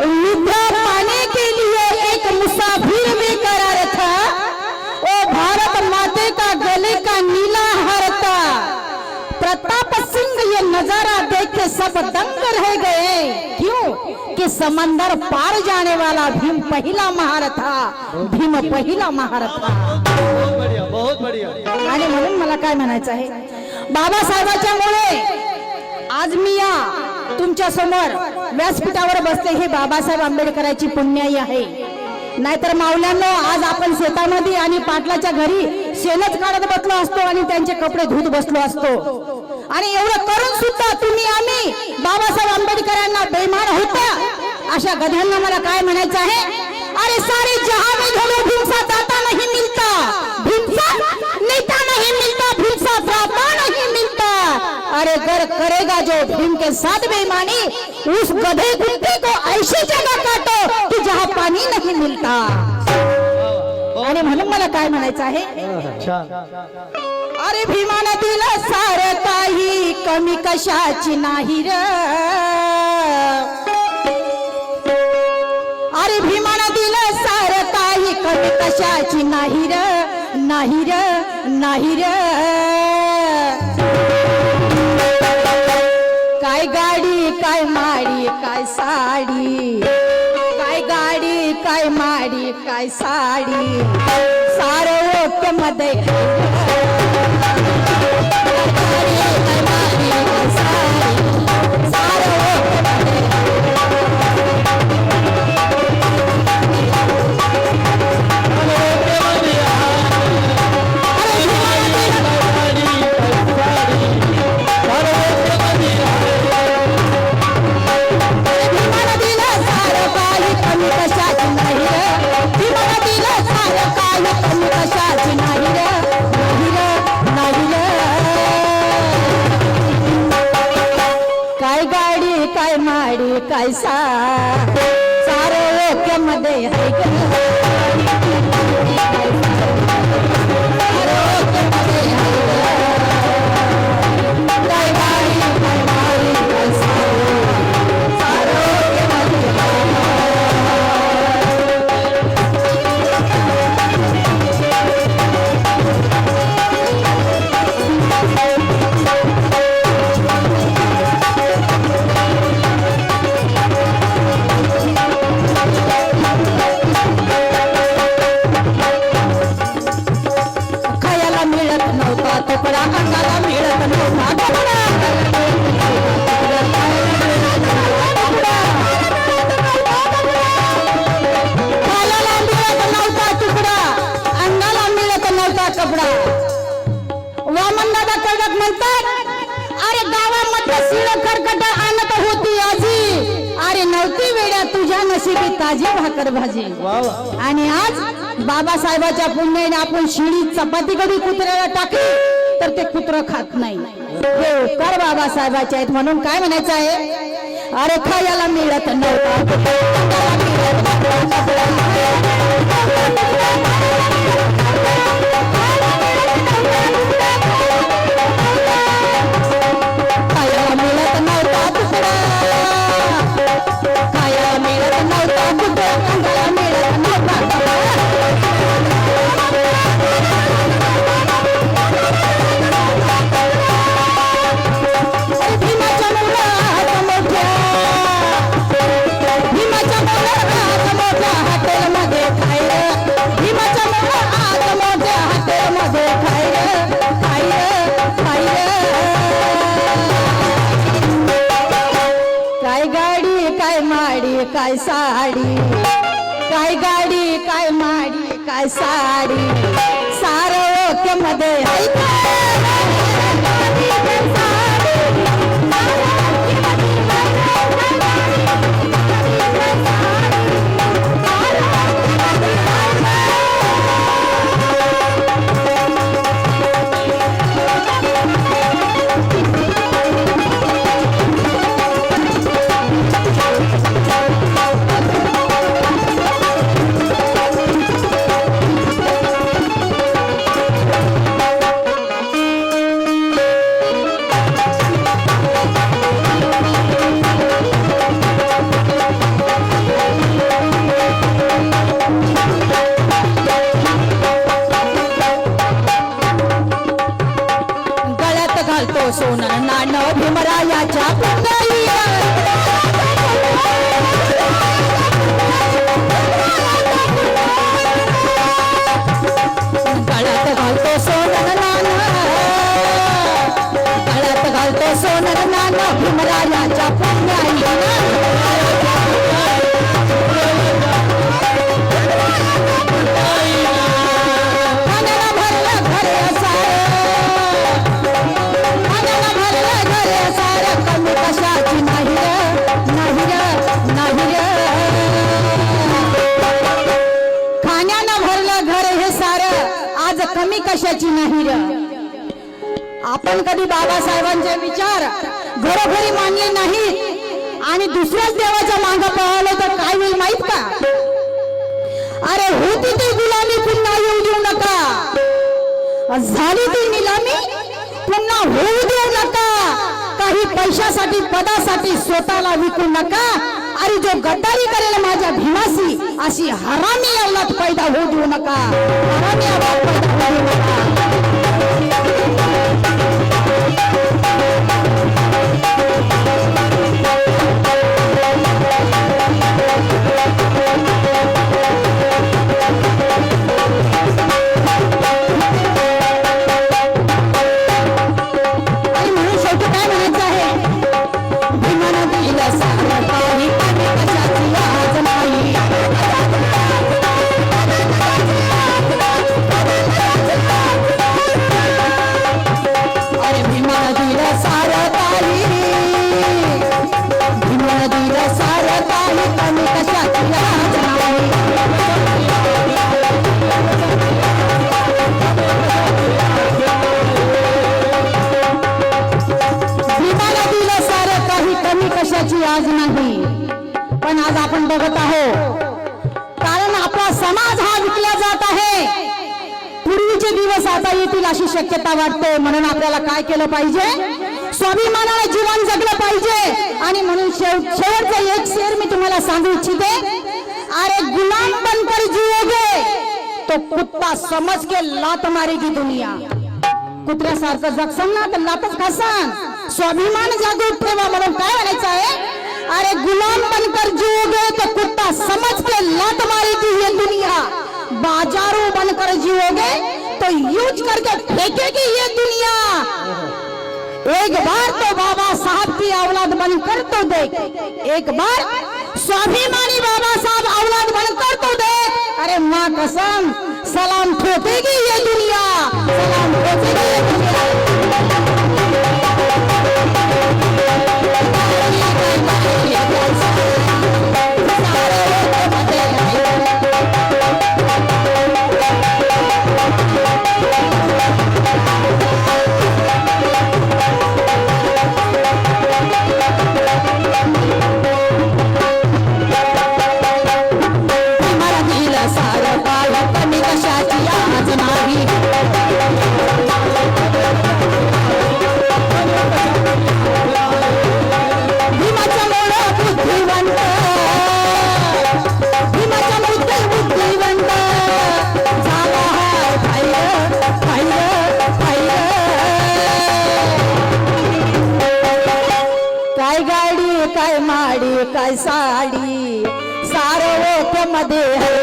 विद्या पाने के लिए एक मुसाफिर था। ओ भारत माते का गले का नीला हार था। प्रताप सिंह ये नजारा देख के सब दंग रह गए। क्यों? कि समंदर पार जाने वाला भीम पहिला महार था। भीम पहिला महार था। बहुत बढ़िया बहुत बढ़िया। आणि म्हणून मला काय म्हणायचं आहे? बाबासाहेबाच्या मुळे आज मी या तुमच्यासमोर व्यासपीठावर बसते हे बाबासाहेब आंबेडकरांची पुण्याई आहे. नाहीतर मावल्यांनो आज आपण शेतामध्ये आणि पाटलाच्या घरी शेणच काढत बसलो असतो आणि त्यांचे कपडे धुत बसलो असतो. आणि एवढं करून सुद्धा तुम्ही आम्ही बाबासाहेब आंबेडकरांना बेमान होत्या अशा गध्यांना मला काय म्हणायचं आहे? अरे सारे जहां में घरो भीमसा दाता नहीं मिलता. भीमसा नेता नहीं मिलता. भीमसा जाता नहीं मिलता. अरे घर करेगा जो भीम के साथ बेईमानी. उस गधे कुत्ते को ऐसी जगह काटो की जहाँ पानी नहीं मिलता। आणि म्हणून मला काय म्हणायचं आहे? अरे भीमा नदीला सार काही कमी कशाची नाही र. अरे भीमा नदीला सार काही कमी कशाची नाही र नाही र नाही र. काय गाडी काय माडी काय साडी? काय गाडी काय माडी काय साडी? सारं ओके मध्ये. करकट आणत होती आजी. अरे नव्हती वेड्या तुझ्या नशिबी ताजी भाकर भाजी. आणि आज बाबासाहेबाच्या पुण्याने आपण शिडी चपाती कधी कुत्र्याला टाकली? तर ते कुत्र खात नाही. हे उपकार बाबासाहेबाचे आहेत म्हणून काय म्हणायचं आहे? अरे खायला मिळत नव्हता. काय साडी? काय गाडी काय माडी काय साडी? सारं मध्ये कशाची नाही र. आपण कधी बाबासाहेबांचे विचार घरोघरी मानले नाही आणि दुसऱ्याच देवाच्या मांग पळालो तर काय होईल माहीत का? अरे होती ती गुलामी पुन्हा येऊ देऊ नका. झाली ती निलामी पुन्हा होऊ देऊ नका. काही पैशासाठी पदासाठी स्वतःला विकू नका. आणि जो गद्दारी करेल माझ्या भीमासी अशी हरामी अवलात पैदा होऊ देऊ नका. हरामी अवलात पैदा होऊ नका. कारण आपला समाज हा विकला जात आहे. पूर्वीचे दिवस आता येतील अशी शक्यता वाटते. म्हणून आपल्याला काय केलं पाहिजे? स्वाभिमानाने जीवन जगलं पाहिजे. आणि म्हणून शेवटचा एक शेर मी तुम्हाला सांगू इच्छिते. अरे गुलाम बनकर जिओगे. तो कुत्ता समज के लात मारेगी दुनिया. कुत्र्यासारखं जगसन ना तर लातच खासान. स्वाभिमान जागृत ठेवा म्हणून काय म्हणायचं आहे? अरे गुलाम बनकर जिओगे तो कुत्ता समझ के लात मारेगी ये दुनिया। बाजारू बनकर जिओगे तो यूज़ करके फेंकेगी ये दुनिया। एक बार तो बाबा साहब की औलाद बनकर तो देख। एक बार स्वाभिमानी बाबा साहब औलाद बनकर तो देख। अरे माँ कसम, सलाम ठोकेगी ये दुनिया। सलाम ठोकेगी काय साडी? सारं मध्ये आहे